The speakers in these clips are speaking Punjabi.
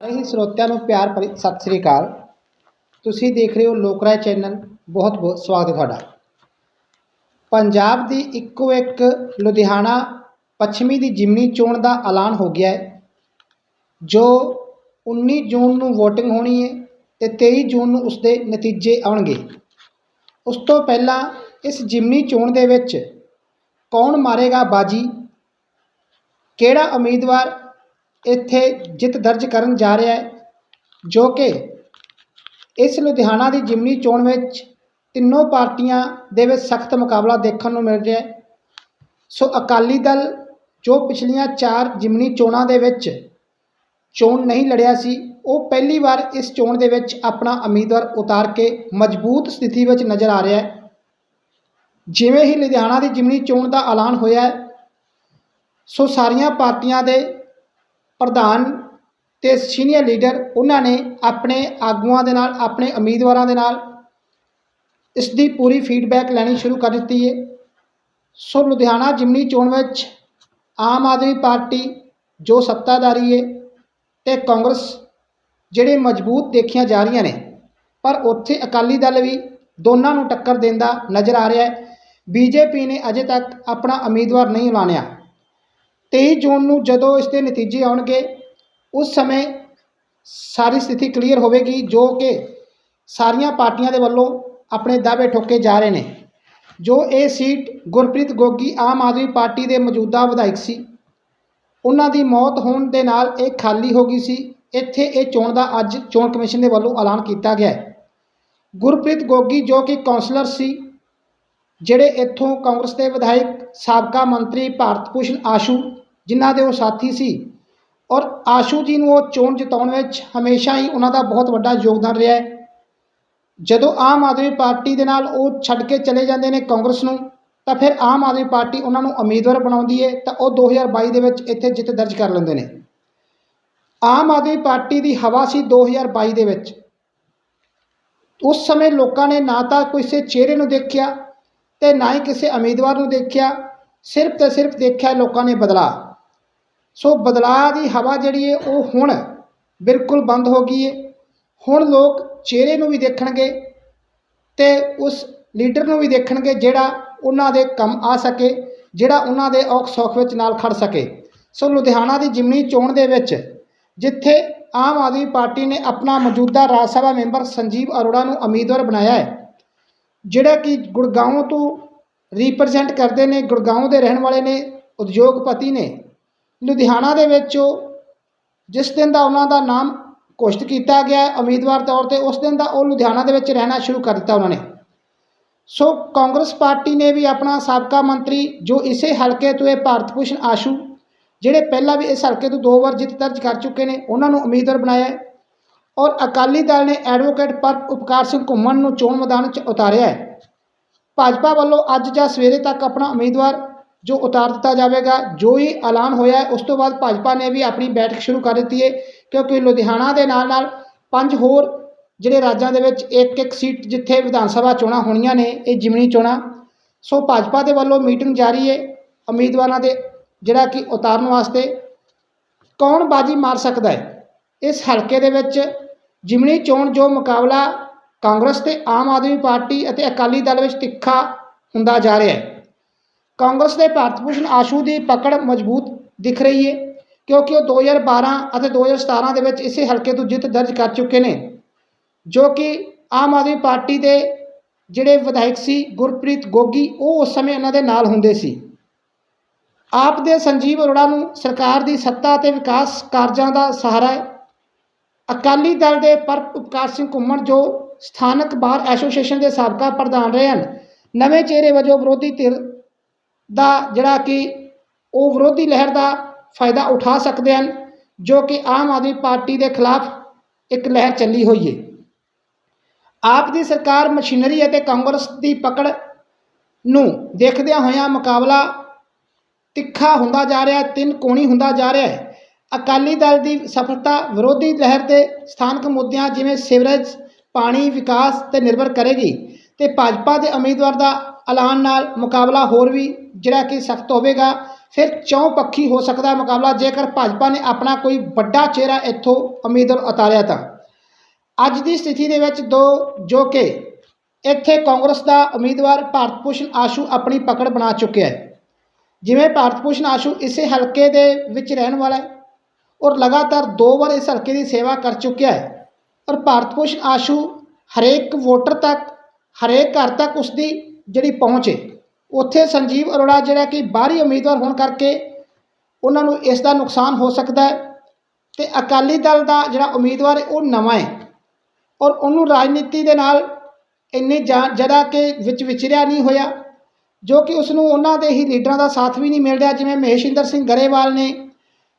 ਸਾਰੇ ਹੀ ਸਰੋਤਿਆਂ ਨੂੰ ਪਿਆਰ ਭਰੀ ਸਤਿ ਸ੍ਰੀ ਅਕਾਲ। ਤੁਸੀਂ ਦੇਖ ਰਹੇ ਹੋ ਲੋਕਰਾਏ ਚੈਨਲ। ਬਹੁਤ ਬਹੁਤ ਸਵਾਗਤ ਹੈ ਤੁਹਾਡਾ। ਪੰਜਾਬ ਦੀ ਇੱਕੋ ਇੱਕ ਲੁਧਿਆਣਾ ਪੱਛਮੀ ਦੀ ਜਿਮਨੀ ਚੋਣ ਦਾ ਐਲਾਨ ਹੋ ਗਿਆ ਹੈ, ਜੋ 19 ਜੂਨ ਨੂੰ VOTING ਹੋਣੀ ਹੈ ਤੇ 23 ਜੂਨ ਨੂੰ ਉਸ ਦੇ ਨਤੀਜੇ ਆਉਣਗੇ। ਉਸ ਤੋਂ ਪਹਿਲਾਂ ਇਸ ਜਿਮਨੀ ਚੋਣ ਦੇ ਵਿੱਚ ਕੌਣ ਮਾਰੇਗਾ ਬਾਜੀ? ਕਿਹੜਾ ਉਮੀਦਵਾਰ ਇੱਥੇ ਜਿੱਤ ਦਰਜ ਕਰਨ ਜਾ ਰਿਹਾ ਹੈ, ਜੋ ਕਿ ਇਸ ਲੁਧਿਆਣਾ ਦੀ ਜਿਮਨੀ ਚੋਣ ਵਿੱਚ ਤਿੰਨੋਂ ਪਾਰਟੀਆਂ ਦੇ ਵਿੱਚ ਸਖਤ ਮੁਕਾਬਲਾ ਦੇਖਣ ਨੂੰ ਮਿਲ ਰਿਹਾ ਹੈ। ਸੋ ਅਕਾਲੀ ਦਲ, ਜੋ ਪਿਛਲੀਆਂ ਚਾਰ ਜਿਮਨੀ ਚੋਣਾਂ ਦੇ ਵਿੱਚ ਚੋਣ ਨਹੀਂ ਲੜਿਆ ਸੀ, ਉਹ ਪਹਿਲੀ ਵਾਰ ਇਸ ਚੋਣ ਦੇ ਵਿੱਚ ਆਪਣਾ ਉਮੀਦਵਾਰ ਉਤਾਰ ਕੇ ਮਜ਼ਬੂਤ ਸਥਿਤੀ ਵਿੱਚ ਨਜ਼ਰ ਆ ਰਿਹਾ ਹੈ। ਜਿਵੇਂ ਹੀ ਲੁਧਿਆਣਾ ਦੀ ਜਿਮਨੀ ਚੋਣ ਦਾ ਐਲਾਨ ਹੋਇਆ ਸੋ ਸਾਰੀਆਂ ਪਾਰਟੀਆਂ ਦੇ ਪ੍ਰਧਾਨ ਤੇ ਸੀਨੀਅਰ ਲੀਡਰ ਉਹਨਾਂ ਨੇ ਆਪਣੇ ਆਗੂਆਂ ਦੇ ਨਾਲ, ਆਪਣੇ ਉਮੀਦਵਾਰਾਂ ਦੇ ਨਾਲ ਇਸ ਦੀ ਪੂਰੀ ਫੀਡਬੈਕ ਲੈਣੀ ਸ਼ੁਰੂ ਕਰ ਦਿੱਤੀ ਹੈ। ਸੋ ਲੁਧਿਆਣਾ ਜਿਮਨੀ ਚੋਣ ਵਿੱਚ ਆਮ ਆਦਮੀ ਪਾਰਟੀ ਜੋ ਸੱਤਾਧਾਰੀ ਹੈ ਤੇ ਕਾਂਗਰਸ ਜਿਹੜੇ ਮਜ਼ਬੂਤ ਦੇਖੀਆਂ ਜਾ ਰਹੀਆਂ ਨੇ, ਪਰ ਉੱਥੇ ਅਕਾਲੀ ਦਲ ਵੀ ਦੋਨਾਂ ਨੂੰ ਟੱਕਰ ਦਿੰਦਾ ਨਜ਼ਰ ਆ ਰਿਹਾ ਹੈ। ਬੀਜੇਪੀ ਨੇ ਅਜੇ ਤੱਕ ਆਪਣਾ ਉਮੀਦਵਾਰ ਨਹੀਂ ਐਲਾਨਿਆ। 23 ਜੂਨ ਨੂੰ ਜਦੋਂ ਇਸ ਦੇ ਨਤੀਜੇ ਆਉਣਗੇ, ਉਸ ਸਮੇਂ ਸਾਰੀ ਸਥਿਤੀ ਕਲੀਅਰ ਹੋਵੇਗੀ, ਜੋ ਕਿ ਸਾਰੀਆਂ ਪਾਰਟੀਆਂ ਦੇ ਵੱਲੋਂ ਆਪਣੇ ਦਾਅਵੇ ਠੋਕੇ ਜਾ ਰਹੇ ਨੇ। ਜੋ ਇਹ ਸੀਟ ਗੁਰਪ੍ਰੀਤ ਗੋਗੀ ਆਮ ਆਦਮੀ ਪਾਰਟੀ ਦੇ ਮੌਜੂਦਾ ਵਿਧਾਇਕ ਸੀ, ਉਹਨਾਂ ਦੀ ਮੌਤ ਹੋਣ ਦੇ ਨਾਲ ਇਹ ਖਾਲੀ ਹੋ ਗਈ ਸੀ। ਇੱਥੇ ਇਹ ਚੋਣ ਦਾ ਅੱਜ ਚੋਣ ਕਮਿਸ਼ਨ ਦੇ ਵੱਲੋਂ ਐਲਾਨ ਕੀਤਾ ਗਿਆ ਹੈ। ਗੁਰਪ੍ਰੀਤ ਗੋਗੀ ਜੋ ਕਿ ਕਾਉਂਸਲਰ ਸੀ, ਜਿਹੜੇ ਇੱਥੋਂ ਕਾਂਗਰਸ ਦੇ ਵਿਧਾਇਕ, ਸਾਬਕਾ ਮੰਤਰੀ ਭਾਰਤ ਭੂਸ਼ਣ ਆਸ਼ੂ ਜਿਨ੍ਹਾਂ ਦੇ ਉਹ ਸਾਥੀ ਸੀ। ਔਰ ਆਸ਼ੂ ਜੀ ਨੂੰ ਉਹ ਚੋਣ ਜਿਤਾਉਣ ਵਿੱਚ ਹਮੇਸ਼ਾ ਹੀ ਉਹਨਾਂ ਦਾ ਬਹੁਤ ਵੱਡਾ ਯੋਗਦਾਨ ਰਿਹਾ ਹੈ। ਜਦੋਂ ਆਮ ਆਦਮੀ ਪਾਰਟੀ ਦੇ ਨਾਲ ਉਹ ਛੱਡ ਕੇ ਚਲੇ ਜਾਂਦੇ ਨੇ ਕਾਂਗਰਸ ਨੂੰ, ਤਾਂ ਫਿਰ ਆਮ ਆਦਮੀ ਪਾਰਟੀ ਉਹਨਾਂ ਨੂੰ ਉਮੀਦਵਾਰ ਬਣਾਉਂਦੀ ਹੈ, ਤਾਂ ਉਹ 2022 ਦੇ ਵਿੱਚ ਇੱਥੇ ਜਿੱਤ ਦਰਜ ਕਰ ਲੈਂਦੇ ਨੇ। ਆਮ ਆਦਮੀ ਪਾਰਟੀ ਦੀ ਹਵਾ ਸੀ 2022 ਦੇ ਵਿੱਚ। ਉਸ ਸਮੇਂ ਲੋਕਾਂ ਨੇ ਨਾ ਤਾਂ ਕਿਸੇ ਚਿਹਰੇ ਨੂੰ ਦੇਖਿਆ ਤੇ ਨਾ ਹੀ ਕਿਸੇ ਉਮੀਦਵਾਰ ਨੂੰ ਦੇਖਿਆ, ਸਿਰਫ ਤੇ ਸਿਰਫ ਦੇਖਿਆ ਲੋਕਾਂ ਨੇ ਬਦਲਾਅ। ਸੋ ਬਦਲਾਅ ਦੀ ਹਵਾ ਜਿਹੜੀ ਹੈ ਉਹ ਹੁਣ ਬਿਲਕੁਲ ਬੰਦ ਹੋ ਗਈ ਹੈ ਹੁਣ ਲੋਕ ਚਿਹਰੇ ਨੂੰ ਵੀ ਦੇਖਣਗੇ ਤੇ ਉਸ ਲੀਡਰ ਨੂੰ ਵੀ ਦੇਖਣਗੇ ਜਿਹੜਾ ਉਹਨਾਂ ਦੇ ਕੰਮ ਆ ਸਕੇ, ਜਿਹੜਾ ਉਹਨਾਂ ਦੇ ਔਖ ਸੌਖ ਵਿੱਚ ਨਾਲ ਖੜ ਸਕੇ। ਸੋ ਲੁਧਿਆਣਾ ਦੀ ਜਿਮਨੀ ਚੋਣ ਦੇ ਵਿੱਚ ਜਿੱਥੇ ਆਮ ਆਦਮੀ ਪਾਰਟੀ ਨੇ ਆਪਣਾ ਮੌਜੂਦਾ ਰਾਜ ਸਭਾ ਮੈਂਬਰ ਸੰਜੀਵ ਅਰੋੜਾ ਨੂੰ ਉਮੀਦਵਾਰ ਬਣਾਇਆ ਹੈ, ਜਿਹੜਾ ਕਿ ਗੁੜਗਾਉਂ ਤੋਂ ਰਿਪਰੈਜ਼ੈਂਟ ਕਰਦੇ ਨੇ ਗੁੜਗਾਉਂ ਦੇ ਰਹਿਣ ਵਾਲੇ ਨੇ, ਉਦਯੋਗਪਤੀ ਨੇ। ਲੁਧਿਆਣਾ ਦੇ ਵਿੱਚ ਜਿਸ ਦਿਨ ਦਾ ਉਹਨਾਂ ਦਾ ਨਾਮ ਘੋਸ਼ਿਤ ਕੀਤਾ ਗਿਆ ਉਮੀਦਵਾਰ ਤੌਰ ਤੇ, ਉਸ ਦਿਨ ਦਾ ਉਹ ਲੁਧਿਆਣਾ ਦੇ ਵਿੱਚ ਰਹਿਣਾ ਸ਼ੁਰੂ ਕਰ ਦਿੱਤਾ ਉਹਨਾਂ ਨੇ। ਸੋ ਕਾਂਗਰਸ ਪਾਰਟੀ ਨੇ ਵੀ ਆਪਣਾ ਸਾਬਕਾ ਮੰਤਰੀ, ਜੋ ਇਸੇ ਹਲਕੇ ਤੋਂ ਇਹ ਭਾਰਤ ਭੂਸ਼ਣ ਆਸ਼ੂ, ਜਿਹੜੇ ਪਹਿਲਾਂ ਵੀ ਇਸ ਹਲਕੇ ਤੋਂ ਦੋ ਵਾਰ ਜਿੱਤ ਦਰਜ ਕਰ ਚੁੱਕੇ ਨੇ, ਉਹਨਾਂ ਨੂੰ ਉਮੀਦਵਾਰ ਬਣਾਇਆ ਹੈ ਔਰ ਅਕਾਲੀ ਦਲ ਨੇ ਐਡਵੋਕੇਟ ਪਰ ਉਪਕਾਰ ਸਿੰਘ ਘੁੰਮਣ ਨੂੰ ਚੋਣ ਮੈਦਾਨ 'ਚ ਉਤਾਰਿਆ ਹੈ। ਭਾਜਪਾ ਵੱਲੋਂ ਅੱਜ ਜਾਂ ਸਵੇਰੇ ਤੱਕ ਆਪਣਾ ਉਮੀਦਵਾਰ ਜੋ ਉਤਾਰ ਦਿੱਤਾ ਜਾਵੇਗਾ, ਜੋ ਹੀ ਐਲਾਨ ਹੋਇਆ ਉਸ ਤੋਂ ਬਾਅਦ ਭਾਜਪਾ ਨੇ ਵੀ ਆਪਣੀ ਬੈਠਕ ਸ਼ੁਰੂ ਕਰ ਦਿੱਤੀ ਹੈ, ਕਿਉਂਕਿ ਲੁਧਿਆਣਾ ਦੇ ਨਾਲ ਨਾਲ ਪੰਜ ਹੋਰ ਜਿਹੜੇ ਰਾਜਾਂ ਦੇ ਵਿੱਚ ਇੱਕ ਇੱਕ ਸੀਟ ਜਿੱਥੇ ਵਿਧਾਨ ਸਭਾ ਚੋਣਾਂ ਹੋਣੀਆਂ ਨੇ, ਇਹ ਜਿਮਨੀ ਚੋਣਾਂ। ਸੋ ਭਾਜਪਾ ਦੇ ਵੱਲੋਂ ਮੀਟਿੰਗ ਜਾਰੀ ਹੈ, ਉਮੀਦਵਾਰਾਂ ਦੇ ਜਿਹੜਾ ਕਿ ਉਤਾਰਨ ਵਾਸਤੇ। ਕੌਣ ਬਾਜੀ ਮਾਰ ਸਕਦਾ ਹੈ? ਇਸ ਹਲਕੇ ਦੇ ਵਿੱਚ ਜਿਮਨੀ ਚੋਣ ਜੋ ਮੁਕਾਬਲਾ ਕਾਂਗਰਸ ਤੇ ਆਮ ਆਦਮੀ ਪਾਰਟੀ ਅਤੇ ਅਕਾਲੀ ਦਲ ਵਿੱਚ ਤਿੱਖਾ ਹੁੰਦਾ ਜਾ ਰਿਹਾ ਹੈ। ਕਾਂਗਰਸ ਦੇ ਭਾਰਤ ਭੂਸ਼ਣ ਆਸ਼ੂ ਦੀ ਪਕੜ ਮਜ਼ਬੂਤ ਦਿਖ ਰਹੀ ਹੈ ਕਿਉਂਕਿ ਉਹ 2012 ਅਤੇ 2017 ਦੇ ਵਿੱਚ ਇਸੇ ਹਲਕੇ ਤੋਂ ਜਿੱਤ ਦਰਜ ਕਰ ਚੁੱਕੇ ਨੇ, ਜੋ ਕਿ ਆਮ ਆਦਮੀ ਪਾਰਟੀ ਦੇ ਜਿਹੜੇ ਵਿਧਾਇਕ ਸੀ ਗੁਰਪ੍ਰੀਤ ਗੋਗੀ, ਉਹ ਉਸ ਸਮੇਂ ਇਹਨਾਂ ਦੇ ਨਾਲ ਹੁੰਦੇ ਸੀ। ਆਪ ਦੇ ਸੰਜੀਵ ਅਰੋੜਾ ਨੂੰ ਸਰਕਾਰ ਦੀ ਸੱਤਾ ਅਤੇ ਵਿਕਾਸ ਕਾਰਜਾਂ ਦਾ ਸਹਾਰਾ ਹੈ। ਅਕਾਲੀ ਦਲ ਦੇ ਪਰ ਉਪਕਾਰ ਸਿੰਘ ਘੁੰਮਣ, ਜੋ ਸਥਾਨਕ ਬਾਰ ਐਸੋਸੀਏਸ਼ਨ ਦੇ ਸਾਬਕਾ ਪ੍ਰਧਾਨ ਰਹੇ ਹਨ, ਨਵੇਂ ਚਿਹਰੇ ਵਜੋਂ ਵਿਰੋਧੀ ਧਿਰ ਦਾ ਜਿਹੜਾ ਕਿ ਉਹ ਵਿਰੋਧੀ ਲਹਿਰ ਦਾ ਫਾਇਦਾ ਉਠਾ ਸਕਦੇ ਹਨ, ਜੋ ਕਿ ਆਮ ਆਦਮੀ ਪਾਰਟੀ ਦੇ ਖਿਲਾਫ ਇੱਕ ਲਹਿਰ ਚੱਲੀ ਹੋਈ ਹੈ ਆਪ ਦੀ ਸਰਕਾਰ ਮਸ਼ੀਨਰੀ ਅਤੇ ਕਾਂਗਰਸ ਦੀ ਪਕੜ ਨੂੰ ਦੇਖਦਿਆਂ ਹੋਇਆਂ ਮੁਕਾਬਲਾ ਤਿੱਖਾ ਹੁੰਦਾ ਜਾ ਰਿਹਾ ਹੈ ਤਿੰਨ ਕੋਣੀ ਹੁੰਦਾ ਜਾ ਰਿਹਾ ਹੈ। ਅਕਾਲੀ ਦਲ ਦੀ ਸਫਲਤਾ ਵਿਰੋਧੀ ਲਹਿਰ ਦੇ ਸਥਾਨਕ ਮੁੱਦਿਆਂ ਜਿਵੇਂ ਸੀਵਰੇਜ, ਪਾਣੀ, ਵਿਕਾਸ ਤੇ ਨਿਰਭਰ ਕਰੇਗੀ ਤੇ ਭਾਜਪਾ ਦੇ ਉਮੀਦਵਾਰ ਦਾ ਐਲਾਨ ਨਾਲ ਮੁਕਾਬਲਾ ਹੋਰ ਵੀ ਜਿਹੜਾ ਕਿ ਸਖਤ ਹੋਵੇਗਾ। ਫਿਰ ਚੌਂ ਪੱਖੀ ਹੋ ਸਕਦਾ ਮੁਕਾਬਲਾ। ਜੇਕਰ ਭਾਜਪਾ ਨੇ ਆਪਣਾ ਕੋਈ ਵੱਡਾ ਚਿਹਰਾ ਇੱਥੋਂ ਉਮੀਦਵਾਰ ਉਤਾਰਿਆ ਤਾਂ। ਅੱਜ ਦੀ ਸਥਿਤੀ ਦੇ ਵਿੱਚ ਦੋ, ਜੋ ਕਿ ਇੱਥੇ ਕਾਂਗਰਸ ਦਾ ਉਮੀਦਵਾਰ ਭਾਰਤ ਭੂਸ਼ਣ ਆਸ਼ੂ ਆਪਣੀ ਪਕੜ ਬਣਾ ਚੁੱਕਿਆ ਹੈ। ਜਿਵੇਂ ਭਾਰਤ ਭੂਸ਼ਣ ਆਸ਼ੂ ਇਸੇ ਹਲਕੇ ਦੇ ਵਿੱਚ ਰਹਿਣ ਵਾਲਾ ਹੈ ਔਰ ਲਗਾਤਾਰ ਦੋ ਵਾਰ ਇਸ ਹਲਕੇ ਦੀ ਸੇਵਾ ਕਰ ਚੁੱਕਿਆ ਹੈ ਔਰ ਭਾਰਤ ਭੂਸ਼ਣ ਆਸ਼ੂ ਹਰੇਕ ਵੋਟਰ ਤੱਕ, ਹਰੇਕ ਘਰ ਤੱਕ ਉਸਦੀ ਜਿਹੜੀ ਪਹੁੰਚ ਹੈ ਉੱਥੇ ਸੰਜੀਵ ਅਰੋੜਾ ਜਿਹੜਾ ਕਿ ਬਾਹਰੀ ਉਮੀਦਵਾਰ ਹੋਣ ਕਰਕੇ ਉਹਨਾਂ ਨੂੰ ਇਸ ਦਾ ਨੁਕਸਾਨ ਹੋ ਸਕਦਾ ਹੈ ਤੇ ਅਕਾਲੀ ਦਲ ਦਾ ਜਿਹੜਾ ਉਮੀਦਵਾਰ ਹੈ ਉਹ ਨਵਾਂ ਹੈ ਔਰ ਉਹਨੂੰ ਰਾਜਨੀਤੀ ਦੇ ਨਾਲ ਇੰਨੀ ਜ਼ਿਆਦਾ ਕਿ ਵਿੱਚ ਵਿਚਰਿਆ ਨਹੀਂ ਹੋਇਆ, ਜੋ ਕਿ ਉਸ ਨੂੰ ਉਹਨਾਂ ਦੇ ਹੀ ਲੀਡਰਾਂ ਦਾ ਸਾਥ ਵੀ ਨਹੀਂ ਮਿਲ ਰਿਹਾ, ਜਿਵੇਂ ਮਹੇਸ਼ਿੰਦਰ ਸਿੰਘ ਗਰੇਵਾਲ ਨੇ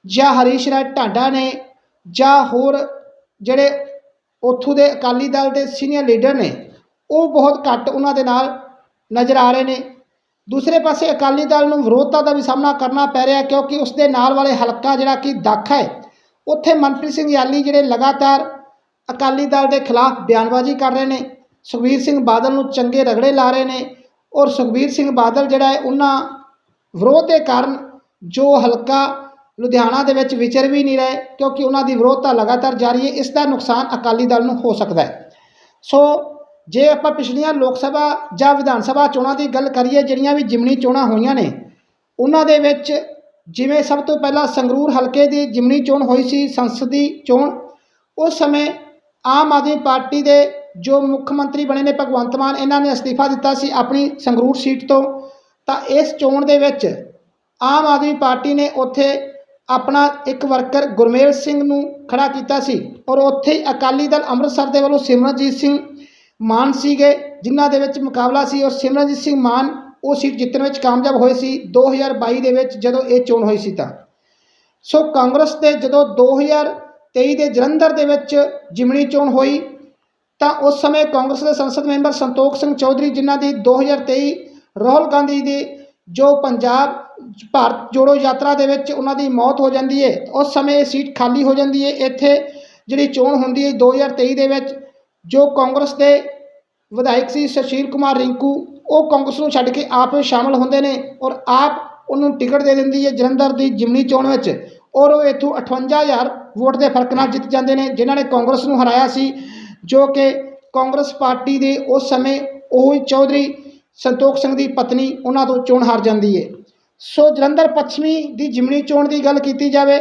ਜਾਂ ਹਰੀਸ਼ ਰਾਏ ਢਾਂਡਾ ਨੇ ਜਾਂ ਹੋਰ ਜਿਹੜੇ ਉੱਥੋਂ ਦੇ ਅਕਾਲੀ ਦਲ ਦੇ ਸੀਨੀਅਰ ਲੀਡਰ ਨੇ, ਉਹ ਬਹੁਤ ਘੱਟ ਉਹਨਾਂ ਦੇ ਨਾਲ ਨਜ਼ਰ ਆ ਰਹੇ ਨੇ। ਦੂਸਰੇ ਪਾਸੇ ਅਕਾਲੀ ਦਲ ਨੂੰ ਵਿਰੋਧਤਾ ਦਾ ਵੀ ਸਾਹਮਣਾ ਕਰਨਾ ਪੈ ਰਿਹਾ ਕਿਉਂਕਿ ਉਸ ਦੇ ਨਾਲ ਵਾਲੇ ਹਲਕਾ ਜਿਹੜਾ ਕਿ ਦਾਖਾ ਹੈ, ਉੱਥੇ ਮਨਪ੍ਰੀਤ ਸਿੰਘ ਯਾਲੀ ਜਿਹੜੇ ਲਗਾਤਾਰ ਅਕਾਲੀ ਦਲ ਦੇ ਖਿਲਾਫ ਬਿਆਨਬਾਜ਼ੀ ਕਰ ਰਹੇ ਨੇ, ਸੁਖਬੀਰ ਸਿੰਘ ਬਾਦਲ ਨੂੰ ਚੰਗੇ ਰਗੜੇ ਲਾ ਰਹੇ ਨੇ ਔਰ ਸੁਖਬੀਰ ਸਿੰਘ ਬਾਦਲ ਜਿਹੜਾ ਹੈ ਉਹਨਾਂ ਵਿਰੋਧ ਦੇ ਕਾਰਨ ਜੋ ਹਲਕਾ ਲੁਧਿਆਣਾ ਦੇ ਵਿੱਚ ਵਿਚਰ ਵੀ ਨਹੀਂ ਰਹੇ ਕਿਉਂਕਿ ਉਹਨਾਂ ਦੀ ਵਿਰੋਧਤਾ ਲਗਾਤਾਰ ਜਾਰੀ ਹੈ, ਇਸ ਦਾ ਨੁਕਸਾਨ ਅਕਾਲੀ ਦਲ ਨੂੰ ਹੋ ਸਕਦਾ ਹੈ। ਸੋ ਜੇ ਆਪਾਂ ਪਿਛਲੀਆਂ ਲੋਕ ਸਭਾ ਜਾਂ ਵਿਧਾਨ ਸਭਾ ਚੋਣਾਂ ਦੀ ਗੱਲ ਕਰੀਏ, ਜਿਹੜੀਆਂ ਵੀ ਜਿਮਣੀ ਚੋਣਾਂ ਹੋਈਆਂ ਨੇ, ਉਹਨਾਂ ਦੇ ਵਿੱਚ ਜਿਵੇਂ ਸਭ ਤੋਂ ਪਹਿਲਾਂ ਸੰਗਰੂਰ ਹਲਕੇ ਦੀ ਜਿਮਣੀ ਚੋਣ ਹੋਈ ਸੀ, ਸੰਸਦੀ ਚੋਣ, ਉਸ ਸਮੇਂ ਆਮ ਆਦਮੀ ਪਾਰਟੀ ਦੇ ਜੋ ਮੁੱਖ ਮੰਤਰੀ ਬਣੇ ਨੇ ਭਗਵੰਤ ਮਾਨ, ਇਹਨਾਂ ਨੇ ਅਸਤੀਫਾ ਦਿੱਤਾ ਸੀ ਆਪਣੀ ਸੰਗਰੂਰ ਸੀਟ ਤੋਂ। ਤਾਂ ਇਸ ਚੋਣ ਦੇ ਵਿੱਚ ਆਮ ਆਦਮੀ ਪਾਰਟੀ ਨੇ ਉੱਥੇ ਆਪਣਾ ਇੱਕ ਵਰਕਰ ਗੁਰਮੇਲ ਸਿੰਘ ਨੂੰ ਖੜਾ ਕੀਤਾ ਸੀ ਔਰ ਉੱਥੇ ਹੀ ਅਕਾਲੀ ਦਲ ਅੰਮ੍ਰਿਤਸਰ ਦੇ ਵੱਲੋਂ ਸਿਮਰਨਜੀਤ ਸਿੰਘ ਮਾਨ ਸੀਗੇ, ਜਿਨ੍ਹਾਂ ਦੇ ਵਿੱਚ ਮੁਕਾਬਲਾ ਸੀ ਔਰ ਸਿਮਰਨਜੀਤ ਸਿੰਘ ਮਾਨ, ਉਹ ਸੀਟ ਜਿੱਤਣ ਵਿੱਚ ਕਾਮਯਾਬ ਹੋਏ ਸੀ 2022 ਦੇ ਵਿੱਚ ਜਦੋਂ ਇਹ ਚੋਣ ਹੋਈ ਸੀ ਤਾਂ। ਸੋ ਕਾਂਗਰਸ ਦੇ ਜਦੋਂ 2023 ਦੇ ਜਲੰਧਰ ਦੇ ਵਿੱਚ ਜਿਮਣੀ ਚੋਣ ਹੋਈ, ਤਾਂ ਉਸ ਸਮੇਂ ਕਾਂਗਰਸ ਦੇ ਸੰਸਦ ਮੈਂਬਰ ਸੰਤੋਖ ਸਿੰਘ ਚੌਧਰੀ, ਜਿਨ੍ਹਾਂ ਦੀ 2023 ਰਾਹੁਲ ਗਾਂਧੀ ਦੀ ਜੋ ਪੰਜਾਬ ਭਾਰਤ ਜੋੜੋ ਯਾਤਰਾ ਦੇ ਵਿੱਚ ਉਹਨਾਂ ਦੀ ਮੌਤ ਹੋ ਜਾਂਦੀ ਹੈ ਉਸ ਸਮੇਂ ਇਹ ਸੀਟ ਖਾਲੀ ਹੋ ਜਾਂਦੀ ਹੈ ਇੱਥੇ ਜਿਹੜੀ ਚੋਣ ਹੁੰਦੀ ਹੈ 2023 ਦੇ ਵਿੱਚ ਜੋ ਕਾਂਗਰਸ ਦੇ ਵਿਧਾਇਕ ਸੀ ਸੁਸ਼ੀਲ ਕੁਮਾਰ ਰਿੰਕੂ, ਉਹ ਕਾਂਗਰਸ ਨੂੰ ਛੱਡ ਕੇ ਆਪ ਸ਼ਾਮਲ ਹੁੰਦੇ ਨੇ ਔਰ ਆਪ ਉਹਨੂੰ ਟਿਕਟ ਦੇ ਦਿੰਦੀ ਹੈ ਜਲੰਧਰ ਦੀ ਜਿਮਨੀ ਚੋਣ ਵਿੱਚ ਔਰ ਉਹ ਇੱਥੋਂ 58000 ਵੋਟ ਦੇ ਫ਼ਰਕ ਨਾਲ ਜਿੱਤ ਜਾਂਦੇ ਨੇ, ਜਿਨ੍ਹਾਂ ਨੇ ਕਾਂਗਰਸ ਨੂੰ ਹਰਾਇਆ ਸੀ, ਜੋ ਕਿ ਕਾਂਗਰਸ ਪਾਰਟੀ ਦੇ ਉਸ ਸਮੇਂ ਉਹ ਚੌਧਰੀ ਸੰਤੋਖ ਸਿੰਘ ਦੀ ਪਤਨੀ ਉਹਨਾਂ ਤੋਂ ਚੋਣ ਹਾਰ ਜਾਂਦੀ ਹੈ। ਸੋ ਜਲੰਧਰ ਪੱਛਮੀ ਦੀ ਜਿਮਨੀ ਚੋਣ ਦੀ ਗੱਲ ਕੀਤੀ ਜਾਵੇ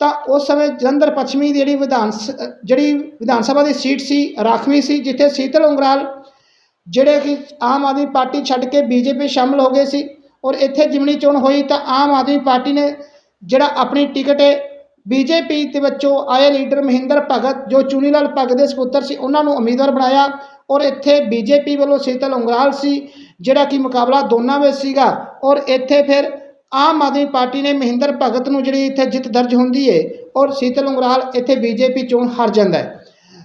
ਤਾਂ ਉਸ ਸਮੇਂ ਜਲੰਧਰ ਪੱਛਮੀ ਦੀ ਜਿਹੜੀ ਵਿਧਾਨ ਸ- ਜਿਹੜੀ ਵਿਧਾਨ ਸਭਾ ਦੀ ਸੀਟ ਸੀ, ਰਾਖਵੀਂ ਸੀ, ਜਿੱਥੇ ਸੀਤਲ ਉਂਗਰਾਲ ਜਿਹੜੇ ਕਿ ਆਮ ਆਦਮੀ ਪਾਰਟੀ ਛੱਡ ਕੇ ਬੀਜੇਪੀ ਸ਼ਾਮਲ ਹੋ ਗਏ ਸੀ ਔਰ ਇੱਥੇ ਜਿਮਨੀ ਚੋਣ ਹੋਈ ਤਾਂ ਆਮ ਆਦਮੀ ਪਾਰਟੀ ਨੇ ਜਿਹੜਾ ਆਪਣੀ ਟਿਕਟ ਹੈ, ਬੀਜੇਪੀ ਦੇ ਵਿੱਚੋਂ ਆਏ ਲੀਡਰ ਮਹਿੰਦਰ ਭਗਤ, ਜੋ ਚੂਨੀ ਲਾਲ ਭਗਤ ਦੇ ਸਪੁੱਤਰ ਸੀ, ਉਹਨਾਂ ਨੂੰ ਉਮੀਦਵਾਰ ਬਣਾਇਆ ਔਰ ਇੱਥੇ ਬੀਜੇਪੀ ਵੱਲੋਂ ਸੀਤਲ ਉਂਗਰਾਲ ਸੀ, ਜਿਹੜਾ ਕਿ ਮੁਕਾਬਲਾ ਦੋਨਾਂ ਵਿੱਚ ਸੀਗਾ ਔਰ ਇੱਥੇ ਫਿਰ ਆਮ ਆਦਮੀ ਪਾਰਟੀ ਨੇ ਮਹਿੰਦਰ ਭਗਤ ਨੂੰ ਜਿਹੜੀ ਇੱਥੇ ਜਿੱਤ ਦਰਜ ਹੁੰਦੀ ਹੈ ਔਰ ਸੀਤਲ ਉਂਗਰਾਲ ਇੱਥੇ ਬੀਜੇਪੀ ਚੋਣ ਹਾਰ ਜਾਂਦਾ ਹੈ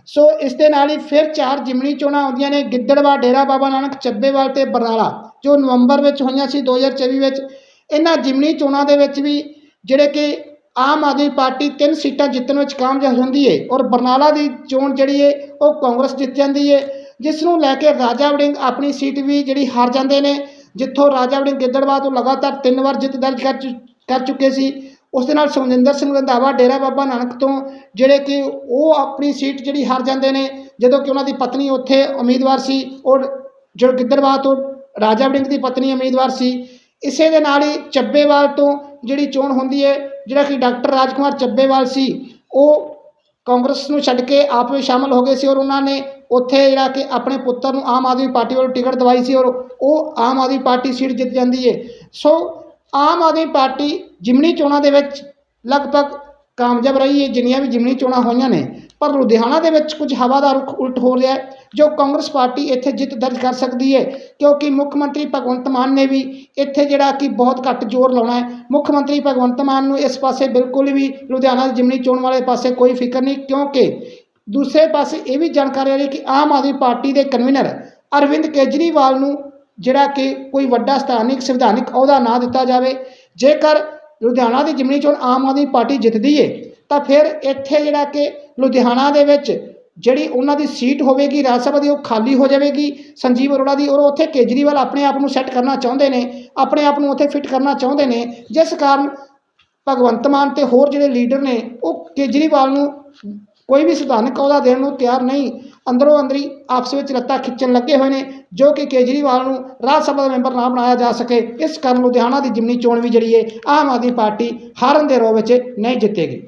ਸੋ ਇਸ ਦੇ ਨਾਲ ਹੀ ਫਿਰ ਚਾਰ ਜਿਮਣੀ ਚੋਣਾਂ ਆਉਂਦੀਆਂ ਨੇ, ਗਿੱਦੜਵਾ, ਡੇਰਾ ਬਾਬਾ ਨਾਨਕ, ਚੱਬੇਵਾਲ ਤੇ ਬਰਨਾਲਾ, ਜੋ ਨਵੰਬਰ ਵਿੱਚ ਹੋਈਆਂ ਸੀ 2024 ਵਿੱਚ। ਇਹਨਾਂ ਜਿਮਣੀ ਚੋਣਾਂ ਦੇ ਵਿੱਚ ਵੀ ਜਿਹੜੇ ਕਿ ਆਮ ਆਦਮੀ ਪਾਰਟੀ ਤਿੰਨ ਸੀਟਾਂ ਜਿੱਤਣ ਵਿੱਚ ਕਾਮਯਾਬ ਹੁੰਦੀ ਹੈ ਔਰ ਬਰਨਾਲਾ ਦੀ ਚੋਣ ਜਿਹੜੀ ਹੈ ਉਹ ਕਾਂਗਰਸ ਜਿੱਤ ਜਾਂਦੀ ਹੈ ਜਿਸ ਨੂੰ ਲੈ ਕੇ ਰਾਜਾ ਵੜਿੰਗ ਆਪਣੀ ਸੀਟ ਵੀ ਜਿਹੜੀ ਹਾਰ ਜਾਂਦੇ ਨੇ। ਜਿੱਥੋਂ ਰਾਜਾ ਵੜਿੰਗ ਗਿੱਦੜਵਾ ਤੋਂ ਲਗਾਤਾਰ ਤਿੰਨ ਵਾਰ ਜਿੱਤ ਦਰਜ ਕਰ ਚੁ- ਕਰ ਚੁੱਕੇ ਸੀ, ਉਸ ਦੇ ਨਾਲ ਸੁਖਜਿੰਦਰ ਸਿੰਘ ਰੰਧਾਵਾ, ਡੇਰਾ ਬਾਬਾ ਨਾਨਕ ਤੋਂ, ਜਿਹੜੇ ਕਿ ਉਹ ਆਪਣੀ ਸੀਟ ਜਿਹੜੀ ਹਾਰ ਜਾਂਦੇ ਨੇ, ਜਦੋਂ ਕਿ ਉਹਨਾਂ ਦੀ ਪਤਨੀ ਉੱਥੇ ਉਮੀਦਵਾਰ ਸੀ, ਔਰ ਜੋ ਗਿੱਦੜਵਾ ਤੋਂ ਰਾਜਾ ਵੜਿੰਗ ਦੀ ਪਤਨੀ ਉਮੀਦਵਾਰ ਸੀ, ਇਸੇ ਦੇ ਨਾਲ ਹੀ ਚੱਬੇਵਾਲ ਤੋਂ ਜਿਹੜੀ ਚੋਣ ਹੁੰਦੀ ਹੈ, ਜਿਹੜਾ ਕਿ ਡਾਕਟਰ ਰਾਜਕੁਮਾਰ ਚੱਬੇਵਾਲ ਸੀ, ਉਹ ਕਾਂਗਰਸ ਨੂੰ ਛੱਡ ਕੇ ਆਪ ਵਿੱਚ ਸ਼ਾਮਲ ਹੋ ਗਏ ਸੀ, ਔਰ ਉਹਨਾਂ ਨੇ ਉੱਥੇ ਜਿਹੜਾ ਕਿ ਆਪਣੇ ਪੁੱਤਰ ਨੂੰ ਆਮ ਆਦਮੀ ਪਾਰਟੀ ਵੱਲੋਂ ਟਿਕਟ ਦਵਾਈ ਸੀ ਔਰ ਉਹ ਆਮ ਆਦਮੀ ਪਾਰਟੀ ਸੀਟ ਜਿੱਤ ਜਾਂਦੀ ਹੈ ਸੋ ਆਮ ਆਦਮੀ ਪਾਰਟੀ ਜਿਮਨੀ ਚੋਣਾਂ ਦੇ ਵਿੱਚ ਲਗਭਗ ਕਾਮਯਾਬ ਰਹੀ ਹੈ ਜਿੰਨੀਆਂ ਵੀ ਜਿਮਨੀ ਚੋਣਾਂ ਹੋਈਆਂ ਨੇ। ਪਰ ਲੁਧਿਆਣਾ ਦੇ ਵਿੱਚ ਕੁਝ ਹਵਾ ਦਾ ਰੁਖ ਉਲਟ ਹੋ ਰਿਹਾ ਜੋ ਕਾਂਗਰਸ ਪਾਰਟੀ ਇੱਥੇ ਜਿੱਤ ਦਰਜ ਕਰ ਸਕਦੀ ਹੈ ਕਿਉਂਕਿ ਮੁੱਖ ਮੰਤਰੀ ਭਗਵੰਤ ਮਾਨ ਨੇ ਵੀ ਇੱਥੇ ਜਿਹੜਾ ਕਿ ਬਹੁਤ ਘੱਟ ਜ਼ੋਰ ਲਾਉਣਾ ਹੈ ਮੁੱਖ ਮੰਤਰੀ ਭਗਵੰਤ ਮਾਨ ਨੂੰ ਇਸ ਪਾਸੇ ਬਿਲਕੁਲ ਵੀ ਲੁਧਿਆਣਾ ਦੀ ਜਿਮਨੀ ਚੋਣ ਵਾਲੇ ਪਾਸੇ ਕੋਈ ਫਿਕਰ ਨਹੀਂ, ਕਿਉਂਕਿ ਦੂਸਰੇ ਪਾਸੇ ਇਹ ਵੀ ਜਾਣਕਾਰੀ ਆ ਰਹੀ ਕਿ ਆਮ ਆਦਮੀ ਪਾਰਟੀ ਦੇ ਕਨਵੀਨਰ ਅਰਵਿੰਦ ਕੇਜਰੀਵਾਲ ਨੂੰ ਜਿਹੜਾ ਕਿ ਕੋਈ ਵੱਡਾ ਸਥਾਨਿਕ ਸੰਵਿਧਾਨਿਕ ਅਹੁਦਾ ਨਾ ਦਿੱਤਾ ਜਾਵੇ, ਜੇਕਰ ਲੁਧਿਆਣਾ ਦੀ ਜਿਮਨੀ ਚੋਣ ਆਮ ਆਦਮੀ ਪਾਰਟੀ ਜਿੱਤਦੀ ਏ, ਤਾਂ ਫਿਰ ਇੱਥੇ ਜਿਹੜਾ ਕਿ ਲੁਧਿਆਣਾ ਦੇ ਵਿੱਚ ਜਿਹੜੀ ਉਹਨਾਂ ਦੀ ਸੀਟ ਹੋਵੇਗੀ, ਰਾਜ ਸਭਾ ਦੀ ਉਹ ਖਾਲੀ ਹੋ ਜਾਵੇਗੀ, ਸੰਜੀਵ ਅਰੋੜਾ ਦੀ, ਔਰ ਉੱਥੇ ਕੇਜਰੀਵਾਲ ਆਪਣੇ ਆਪ ਨੂੰ ਸੈੱਟ ਕਰਨਾ ਚਾਹੁੰਦੇ ਨੇ, ਆਪਣੇ ਆਪ ਨੂੰ ਉੱਥੇ ਫਿੱਟ ਕਰਨਾ ਚਾਹੁੰਦੇ ਨੇ, ਜਿਸ ਕਾਰਨ ਭਗਵੰਤ ਮਾਨ ਤੇ ਹੋਰ ਜਿਹੜੇ ਲੀਡਰ ਨੇ, ਉਹ ਕੇਜਰੀਵਾਲ ਨੂੰ ਕੋਈ ਵੀ ਸੰਵਿਧਾਨਕ ਅਹੁਦਾ ਦੇਣ ਨੂੰ ਤਿਆਰ ਨਹੀਂ, ਅੰਦਰੋਂ ਅੰਦਰੀ ਆਪਸ ਵਿੱਚ ਲੱਤਾਂ ਖਿੱਚਣ ਲੱਗੇ ਹੋਏ ਨੇ, ਜੋ ਕਿ ਕੇਜਰੀਵਾਲ ਨੂੰ ਰਾਜ ਸਭਾ ਦਾ ਮੈਂਬਰ ਨਾ ਬਣਾਇਆ ਜਾ ਸਕੇ। ਇਸ ਕਾਰਨ ਲੁਧਿਆਣਾ ਦੀ ਜਿਮਨੀ ਚੋਣ ਵੀ ਜਿਹੜੀ ਹੈ ਆਮ ਆਦਮੀ ਪਾਰਟੀ ਹਾਰਨ ਦੇ ਰੋਹ ਵਿੱਚ ਨਹੀਂ ਜਿੱਤੇਗੀ।